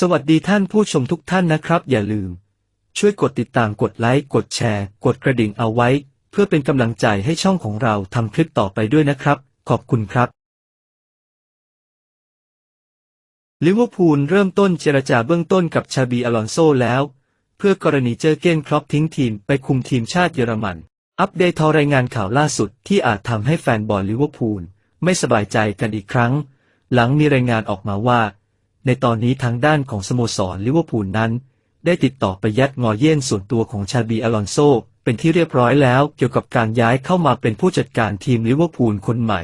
สวัสดีท่านผู้ชมทุกท่านนะครับ อย่าลืม ช่วยกดติดตามกดไลค์กดแชร์ กดกระดิ่งเอาไว้ เพื่อเป็นกำลังใจให้ช่องของเราทำคลิปต่อไปด้วยนะครับ ขอบคุณครับลิเวอร์พูลเริ่มต้นเจรจาเบื้องต้นกับชาบีอลอนโซแล้ว เพื่อกรณีเจอเก้นครอปทิ้งทีมไปคุมทีมชาติเยอรมัน อัปเดตทอรายงานข่าวล่าสุดที่อาจทำให้แฟนบอลลิเวอร์พูลไม่สบายใจกันอีกครั้ง หลังมีรายงานออกมาว่า ในตอนนี้ทางด้านของสโมสรลิเวอร์พูลนั้น ได้ติดต่อไปยัดงอเย่นส่วนตัวของชาบีอลอนโซ เป็นที่เรียบร้อยแล้วเกี่ยวกับการย้ายเข้ามาเป็นผู้จัดการทีมลิเวอร์พูลคนใหม่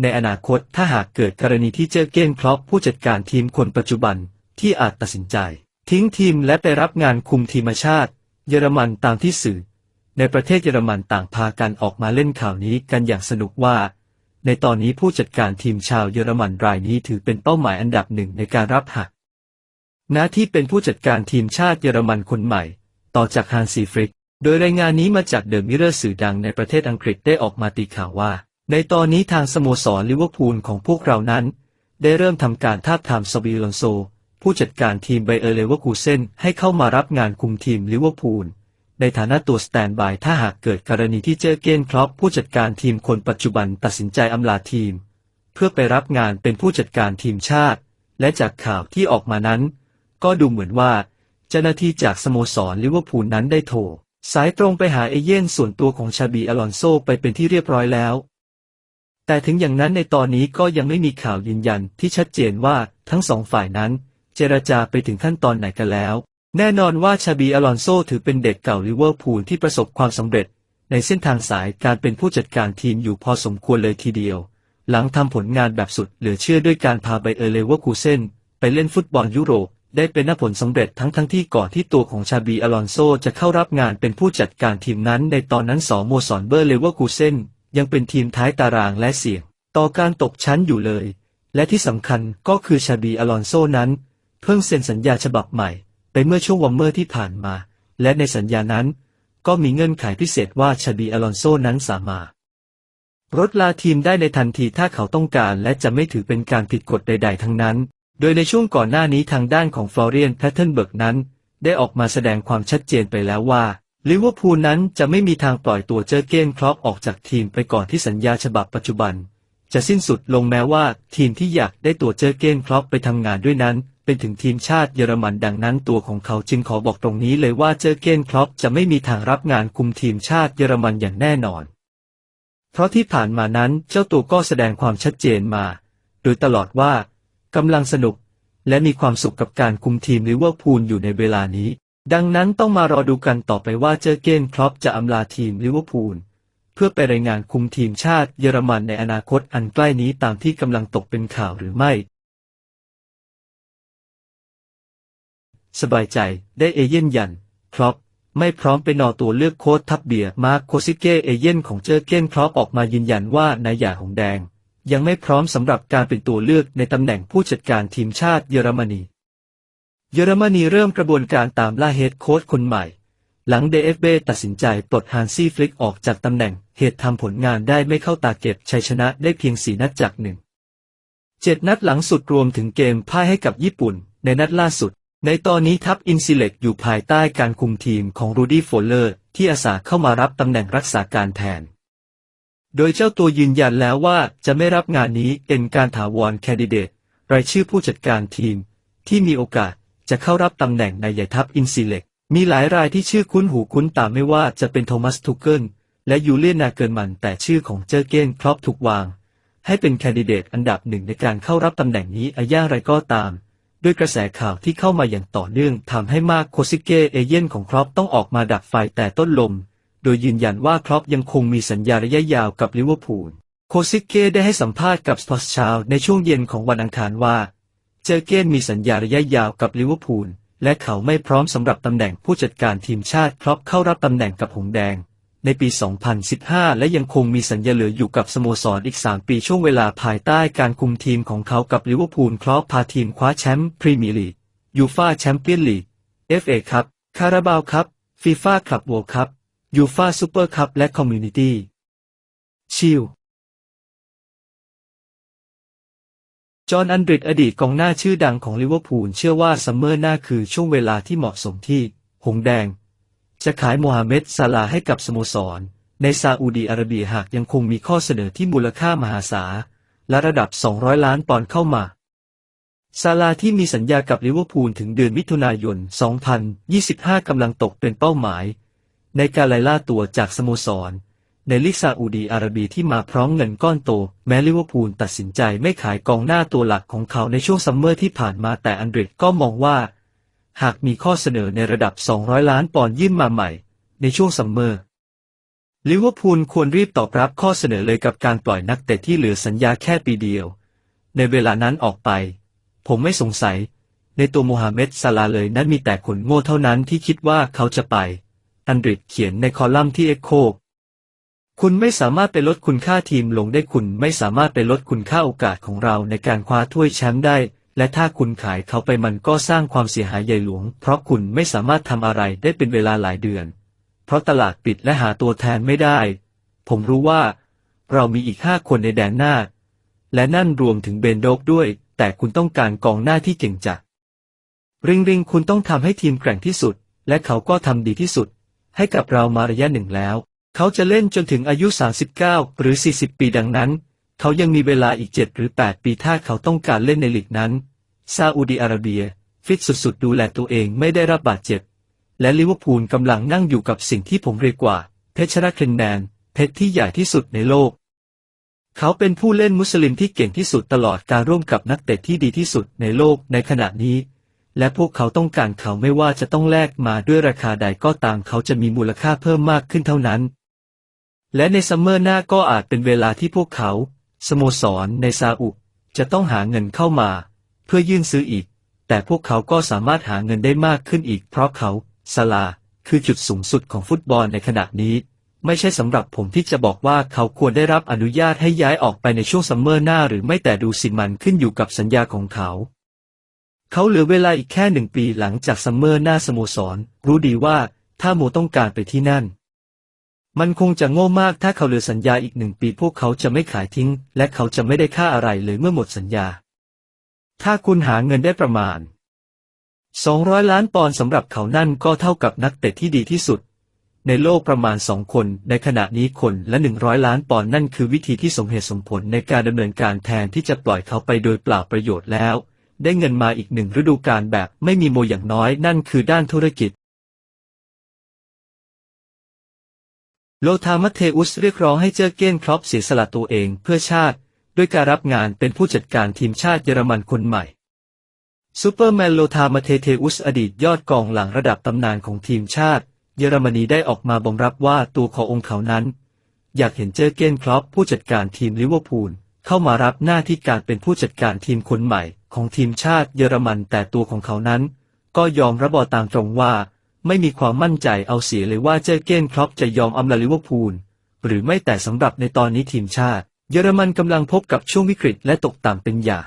ในอนาคตถ้าหากเกิดกรณีที่เจอเก้นครอปผู้จัดการทีมคนปัจจุบันที่อาจตัดสินใจ ทิ้งทีมและไปรับงานคุมทีมชาติ เยอรมันตามที่สื่อ ในประเทศเยอรมันต่างพากันออกมาเล่นข่าวนี้กันอย่างสนุกว่า ในตอนนี้ผู้จัดการทีมชาวเยอรมันรายนี้ถือเป็นเป้าหมายอันดับหนึ่งในการรับหัก หน้าที่เป็นผู้จัดการทีมชาติเยอรมันคนใหม่ ต่อจากฮันซีฟริก โดยรายงานนี้มาจากเดอะมิเรอร์สื่อดังในประเทศอังกฤษได้ออกมาตีข่าวว่า ในตอนนี้ทางสโมสรลิเวอร์พูลของพวกเรานั้น ได้เริ่มทำการทาบทามซาบิลอนโซ ผู้จัดการทีมไบเออร์เลเวอร์คูเซนให้เข้ามารับงานคุมทีมลิเวอร์พูล ในฐานะตัวสแตนบายถ้าหากเกิดกรณีที่เจอเกนครอปผู้จัดการทีมคนปัจจุบันตัดสินใจอำลาทีม เพื่อไปรับงานเป็นผู้จัดการทีมชาติ และจากข่าวที่ออกมานั้น ก็ดูเหมือนว่า เจ้าหน้าที่จากสโมสรลิเวอร์พูลนั้นได้โทร สายตรงไปหาเอเย่นส่วนตัวของชาบีอลอนโซไปเป็นที่เรียบร้อยแล้ว แต่ถึงอย่างนั้นในตอนนี้ก็ยังไม่มีข่าวยืนยันที่ชัดเจนว่าทั้งสองฝ่ายนั้น เจรจาไปถึงขั้นตอนไหนกันแล้ว แน่นอนว่าชาบีอลอนโซถือเป็นเด็กเก่าลิเวอร์พูลที่ประสบความสำเร็จ ในเส้นทางสายการเป็นผู้จัดการทีมอยู่พอสมควรเลยทีเดียว หลังทำผลงานแบบสุดเหลือเชื่อด้วยการพาไบเออร์เลเวอร์คูเซนไปเล่นฟุตบอลยุโรป ได้เป็นหน้าผลสำเร็จทั้งทั้งที่ก่อนที่ตัวของชาบีอลอนโซจะเข้ารับงานเป็นผู้จัดการทีมนั้น ในตอนนั้นสองโมสรเบอร์เลเวอร์คูเซนยังเป็นทีมท้ายตารางและเสี่ยง ต่อการตกชั้นอยู่เลย และที่สำคัญก็คือชาบีอลอนโซนั้น เพิ่งเซ็นสัญญาฉบับใหม่ ไปเมื่อช่วงวันเมอร์ที่ผ่านมา และในสัญญานั้น ก็มีเงื่อนไขพิเศษว่าชาบีอลอนโซนั้นสามารถลดลาทีมได้ในทันทีถ้าเขาต้องการและจะไม่ถือเป็นการผิดกฎใด ๆ ทั้งนั้น โดยในช่วงก่อนหน้านี้ทางด้านของฟลอเรียนแพทเทิร์นเบิร์กนั้น ได้ออกมาแสดงความชัดเจนไปแล้วว่าลิเวอร์พูลนั้นจะไม่มีทางปล่อยตัวเจอเก้นครอปออกจากทีมไปก่อนที่สัญญาฉบับปัจจุบัน จะสิ้นสุดลงแม้ว่าทีมที่อยากได้ตัวเจอเก้นครอปไปทำงานด้วยนั้น เป็นถึงทีมชาติเยอรมันดังนั้นตัวของเขาจึงขอบอกตรงนี้เลยว่าเจอเกนครอปจะไม่มีทางรับงานคุมทีมชาติเยอรมันอย่างแน่นอน เพราะที่ผ่านมานั้นเจ้าตัวก็แสดงความชัดเจนมา โดยตลอดว่ากำลังสนุก และมีความสุขกับการคุมทีมลิเวอร์พูลอยู่ในเวลานี้ ดังนั้นต้องมารอดูกันต่อไปว่าเจอเกนครอปจะอำลาทีมลิเวอร์พูลเพื่อไปรายงานคุมทีมชาติเยอรมันในอนาคตอันใกล้นี้ตามที่กำลังตกเป็นข่าวหรือไม่ สบายใจได้เอเย่นยันครอปไม่พร้อมไปนอตัวเลือกโค้ชทัพเบียร์มาร์คโคซิเกเอเย่นของเจอเก้นครอปออกมายืนยันว่านายหย่าของแดง ยังไม่พร้อมสำหรับการเป็นตัวเลือกในตำแหน่งผู้จัดการทีมชาติเยอรมนี เยอรมนีเริ่มกระบวนการตามล่าเฮดโค้ชคนใหม่ หลังเดฟเบตัดสินใจปลดฮานซี่ฟลิกออกจากตำแหน่งเหตุทำผลงานได้ไม่เข้าตาเก็บชัยชนะได้เพียงสีนัดจากหนึ่งเจ็ดนัดหลังสุดรวมถึงเกมพ่ายให้กับญี่ปุ่น ในนัดล่าสุด ในตอนนี้ทัพอินซิเล็กอยู่ภายใต้การคุมทีมของรูดี้โฟลเลอร์ ที่อาสาเข้ามารับตำแหน่งรักษาการแทน โดยเจ้าตัวยืนยันแล้วว่าจะไม่รับงานนี้เป็นการถาวรแคนดิเดต รายชื่อผู้จัดการทีม ที่มีโอกาสจะเข้ารับตำแหน่งในใหญ่ทัพอินซิเล็ก มีหลายรายที่ชื่อคุ้นหูคุ้นตาไม่ว่าจะเป็นโทมัสทูเกิลและยูเลียนนาเกินมันแต่ชื่อของเจอเกนครอปถูกวาง ให้เป็นแคนดิเดตอันดับหนึ่งในการเข้ารับตำแหน่งนี้อาย่างไรก็ตาม ด้วยกระแสข่าวที่เข้ามาอย่างต่อเนื่องทำให้มากโคซิเกเอเย่นของครอปต้องออกมาดับไฟแต่ต้นลม โดยยืนยันว่าครอปยังคงมีสัญญาระยะยาวกับลิเวอร์พูลโคซิเกได้ให้สัมภาษณ์กับสปอร์ตชาวในช่วงเย็นของวันอังคารว่า เจอเกนมีสัญญาระยะยาวกับลิเวอร์พูลและเขาไม่พร้อมสำหรับตำแหน่งผู้จัดการทีมชาติครอปเข้ารับตำแหน่งกับหงแดง ในปี 2015 และยังคงมีสัญญาเหลืออยู่กับสโมสรอีก 3 ปีช่วงเวลาภายใต้การคุมทีมของเขากับลิเวอร์พูลครอปพาทีมคว้าแชมป์พรีเมียร์ลีกยูฟาแชมเปี้ยนลีกเอฟเอคัพคาราบาวคัพฟีฟ่าคลับโวลคัพยูฟาซูเปอร์คัพและคอมมูนิตี้ชิลจอห์นอันดริดอดีตกองหน้าชื่อดังของลิเวอร์พูลเชื่อว่าซัมเมอร์หน้าคือช่วงเวลาที่เหมาะสมที่ หงแดง จะขายโมฮัมเหม็ดซาลาให้กับสโมสร ในซาอุดีอาระเบียหากยังคงมีข้อเสนอที่มูลค่ามหาศาลและระดับ 200 ล้านปอนด์เข้ามา ซาลาที่มีสัญญากับลิเวอร์พูลถึงเดือนมิถุนายน 2025 กำลังตกเป็นเป้าหมาย ในการไล่ล่าตัวจากสโมสร ในลีกซาอุดีอาระเบียที่มาพร้อมเงินก้อนโต แม้ลิเวอร์พูลตัดสินใจไม่ขายกองหน้าตัวหลักของเขาในช่วงซัมเมอร์ที่ผ่านมาแต่อันเดรดก็มองว่า หากมีข้อเสนอในระดับ 200 ล้านปอนด์ยื่นมาใหม่ ในช่วงซัมเมอร์ลิเวอร์พูลควรรีบตอบรับข้อเสนอเลยกับการปล่อยนักเตะที่เหลือสัญญาแค่ปีเดียว ในเวลานั้นออกไป ผมไม่สงสัย ในตัวโมฮัมเหม็ดซาลาเลยนั้นมีแต่คนโง่เท่านั้นที่คิดว่าเขาจะไป อันดริดเขียนในคอลัมน์ที่เอ็กโคคุณไม่สามารถไปลดคุณค่าทีมลงได้คุณไม่สามารถไปลดคุณค่าโอกาสของเราในการคว้าถ้วยแชมป์ได้ และถ้าคุณขายเขาไปมันก็สร้างความเสียหายใหญ่หลวง เพราะคุณไม่สามารถทำอะไรได้เป็นเวลาหลายเดือน เพราะตลาดปิดและหาตัวแทนไม่ได้ ผมรู้ว่า เรามีอีกห้าคนในแดนหน้า และนั่นรวมถึงเบนโดกด้วย แต่คุณต้องการกองหน้าที่เก่งจัดริงริงคุณต้องทำให้ทีมแกร่งที่สุด และเขาก็ทำดีที่สุด ให้กับเรามาระยะหนึ่งแล้ว เขาจะเล่นจนถึงอายุ 39 หรือ 40 ปีดังนั้น เขายังมีเวลาอีก7หรือ8ปีถ้าเขาต้องการเล่นในลีกนั้น ซาอุดีอาระเบีย ฟิตสุดๆ ดูแลตัวเองไม่ได้รับบาดเจ็บ และลิเวอร์พูลกำลังนั่งอยู่กับสิ่งที่ผมเรียกว่า เพชรคลินแนน เพชรที่ใหญ่ที่สุดในโลก เขาเป็นผู้เล่นมุสลิมที่เก่งที่สุดตลอดการร่วมกับนักเตะที่ดีที่สุดในโลกในขณะนี้ และพวกเขาต้องการเขาไม่ว่าจะต้องแลกมาด้วยราคาใดก็ตามเขาจะมีมูลค่าเพิ่มมากขึ้นเท่านั้น และในซัมเมอร์หน้าก็อาจเป็นเวลาที่พวกเขา สโมสรในซาอุจะต้องหาเงินเข้ามา เพื่อยื่นซื้ออีก แต่พวกเขาก็สามารถหาเงินได้มากขึ้นอีก เพราะเขาซาลาคือจุดสูงสุดของฟุตบอลในขณะนี้ ไม่ใช่สำหรับผมที่จะบอกว่าเขาควรได้รับอนุญาตให้ย้ายออกไปในช่วงซัมเมอร์หน้าหรือไม่แต่ดูสิมันขึ้นอยู่กับสัญญาของเขา เขาเหลือเวลาอีกแค่หนึ่งปีหลังจากซัมเมอร์หน้าสโมสรรู้ดีว่าถ้าโมต้องการไปที่นั่น มันคงจะโง่มากถ้าเขาเหลือสัญญาอีกหนึ่งปีพวกเขาจะไม่ขายทิ้ง และเขาจะไม่ได้ค่าอะไรเลยเมื่อหมดสัญญา ถ้าคุณหาเงินได้ประมาณ 200 ล้านปอนด์สำหรับเขานั่นก็เท่ากับนักเตะที่ดีที่สุด ในโลกประมาณสองคน ในขณะนี้คนละ 100 ล้านปอนด์นั่นคือวิธีที่สมเหตุสมผลในการดำเนินการแทนที่จะปล่อยเขาไปโดยเปล่าประโยชน์แล้ว ได้เงินมาอีกหนึ่งฤดูกาลแบบไม่มีโมอย่างน้อยนั่นคือด้านธุรกิจ โลธามัตเทอุสเรียกร้องให้เจอเก้นครอปเสียสละตัวเองเพื่อชาติ ด้วยการรับงานเป็นผู้จัดการทีมชาติเยอรมันคนใหม่ซูเปอร์แมนโลธามาเทเทอุสอดีตยอดกองหลังระดับตำนานของทีมชาติ เยอรมนีได้ออกมาบ่งรับว่าตัวขององค์เขานั้น อยากเห็นเจอเก้นครอปผู้จัดการทีมลิเวอร์พูลเข้ามารับหน้าที่การเป็นผู้จัดการทีมคนใหม่ของทีมชาติเยอรมันแต่ตัวของเขานั้น ก็ยอมรับบอกตามตรงว่า ไม่มีความมั่นใจเอาเสียเลยว่าเจอเก้นครอปจะยอมอำลาลิเวอร์พูล หรือไม่แต่สำหรับในตอนนี้ทีมชาติ เยอรมันกำลังพบกับช่วงวิกฤตและตกต่ำเป็นอย่าง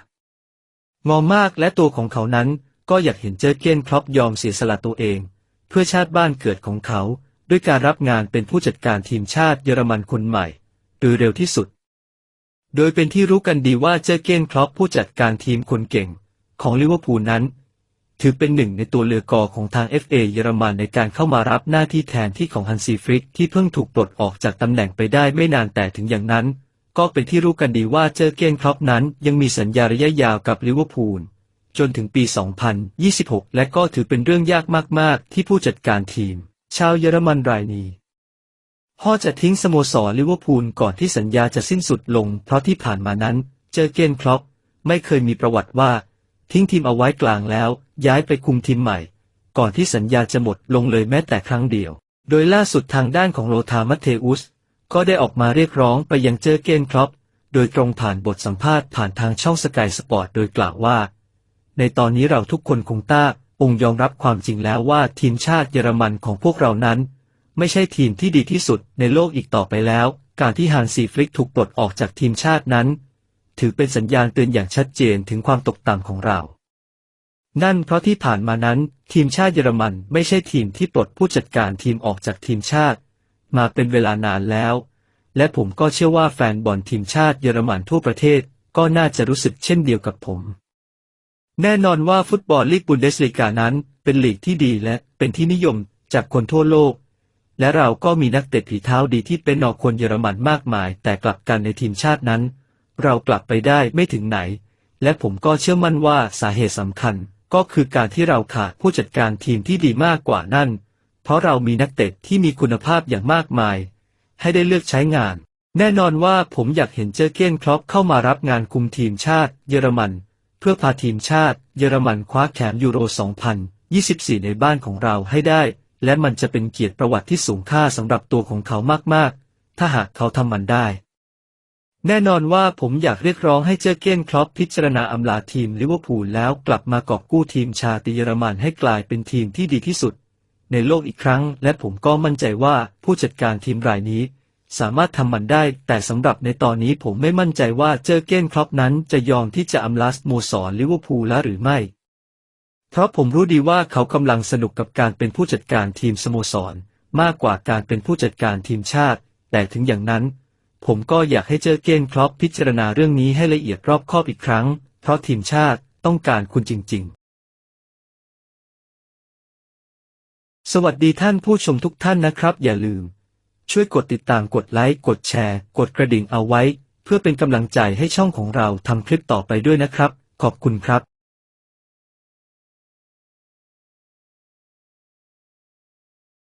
งอมากและตัวของเขานั้นก็อยากเห็นเจอเก้นครอปยอมเสียสละตัวเอง เพื่อชาติบ้านเกิดของเขา ด้วยการรับงานเป็นผู้จัดการทีมชาติเยอรมันคนใหม่ โดยเร็วที่สุด โดยเป็นที่รู้กันดีว่าเจอเก้นครอปผู้จัดการทีมคนเก่ง ของลิเวอร์พูลนั้น ถือเป็นหนึ่งในตัวเรือกอของทาง FA เยอรมันในการเข้ามารับหน้าที่แทนที่ของฮันซีฟริกที่เพิ่งถูกปลดออกจากตำแหน่งไปได้ไม่นานแต่ถึงอย่างนั้น ก็เป็นที่รู้กันดีว่าเจอเกนครอปนั้นยังมีสัญญาระยะยาวกับลิเวอร์พูลจนถึงปี 2026 และก็ถือเป็นเรื่องยากมาก ๆ ที่ผู้จัดการทีม ชาวเยอรมันรายนี้พ่อจะทิ้งสโมสรลิเวอร์พูลก่อนที่สัญญาจะสิ้นสุดลง เพราะที่ผ่านมานั้น เจอเกนครอปไม่เคยมีประวัติว่า ทิ้งทีมเอาไว้กลางแล้ว ย้ายไปคุมทีมใหม่ ก่อนที่สัญญาจะหมดลงเลยแม้แต่ครั้งเดียว โดยล่าสุดทางด้านของโลธามัตเทอุส ก็ได้ออกมาเรียกร้องไปยังเจอเกนครอปโดยตรงผ่านบทสัมภาษณ์ผ่านทางช่องสกายสปอร์ตโดยกล่าวว่า ในตอนนี้เราทุกคนคงต้าองค์ยอมรับความจริงแล้วว่าทีมชาติเยอรมันของพวกเรานั้น ไม่ใช่ทีมที่ดีที่สุดในโลกอีกต่อไปแล้ว การที่ฮานซีฟลิกถูกปลดออกจากทีมชาตินั้น ถือเป็นสัญญาณเตือนอย่างชัดเจนถึงความตกต่ำของเรา นั่นเพราะที่ผ่านมานั้น ทีมชาติเยอรมันไม่ใช่ทีมที่ปลดผู้จัดการทีมออกจากทีมชาติ มาเป็นเวลานานแล้ว และผมก็เชื่อว่าแฟนบอลทีมชาติเยอรมันทั่วประเทศก็น่าจะรู้สึกเช่นเดียวกับผม แน่นอนว่าฟุตบอลลีกบุนเดสลีกานั้น เป็นลีกที่ดีและเป็นที่นิยมจากคนทั่วโลก และเราก็มีนักเตะฝีเท้าดีที่เป็นนอกคนเยอรมันมากมาย แต่กลับกันในทีมชาตินั้น เรากลับไปได้ไม่ถึงไหน และผมก็เชื่อมั่นว่าสาเหตุสำคัญ ก็คือการที่เราขาดผู้จัดการทีมที่ดีมากกว่านั่น เพราะเรามีนักเตะที่มีคุณภาพอย่างมากมาย ให้ได้เลือกใช้งาน แน่นอนว่าผมอยากเห็นเจอเก้นคล็อปเข้ามารับงานคุมทีมชาติเยอรมัน เพื่อพาทีมชาติ เยอรมันคว้าแชมป์ยูโร 2024 ในบ้านของเราให้ได้ และมันจะเป็นเกียรติประวัติที่สูงค่าสำหรับตัวของเขามากๆ ถ้าหากเขาทำมันได้ แน่นอนว่าผมอยากเรียกร้องให้เจอเก้นคลอปพิจารณาอำลาทีมลิเวอร์พูลแล้วกลับมากอบกู้ทีมชาติเยอรมันให้กลายเป็นทีมที่ดีที่สุด ในโลกอีกครั้ง และผมก็มั่นใจว่าผู้จัดการทีมรายนี้ สามารถทำมันได้ แต่สำหรับในตอนนี้ผมไม่มั่นใจว่าเจอเก้นคลอปนั้นจะยอมที่จะอำลาสโมสรลิเวอร์พูลแล้วหรือไม่ เพราะผมรู้ดีว่าเขากำลังสนุกกับการเป็นผู้จัดการทีมสโมสร มากกว่าการเป็นผู้จัดการทีมชาติ แต่ถึงอย่างนั้น ผมก็อยากให้เจอเกนคลอปพิจารณาเรื่องนี้ให้ละเอียดรอบคอบอีกครั้ง เพราะทีมชาติต้องการคุณจริง ๆสวัสดีท่านผู้ชมทุกท่านนะครับ อย่าลืม ช่วยกดติดตามกดไลค์กดแชร์ กดกระดิ่งเอาไว้ เพื่อเป็นกำลังใจให้ช่องของเราทำคลิปต่อไปด้วยนะครับ ขอบคุณครับ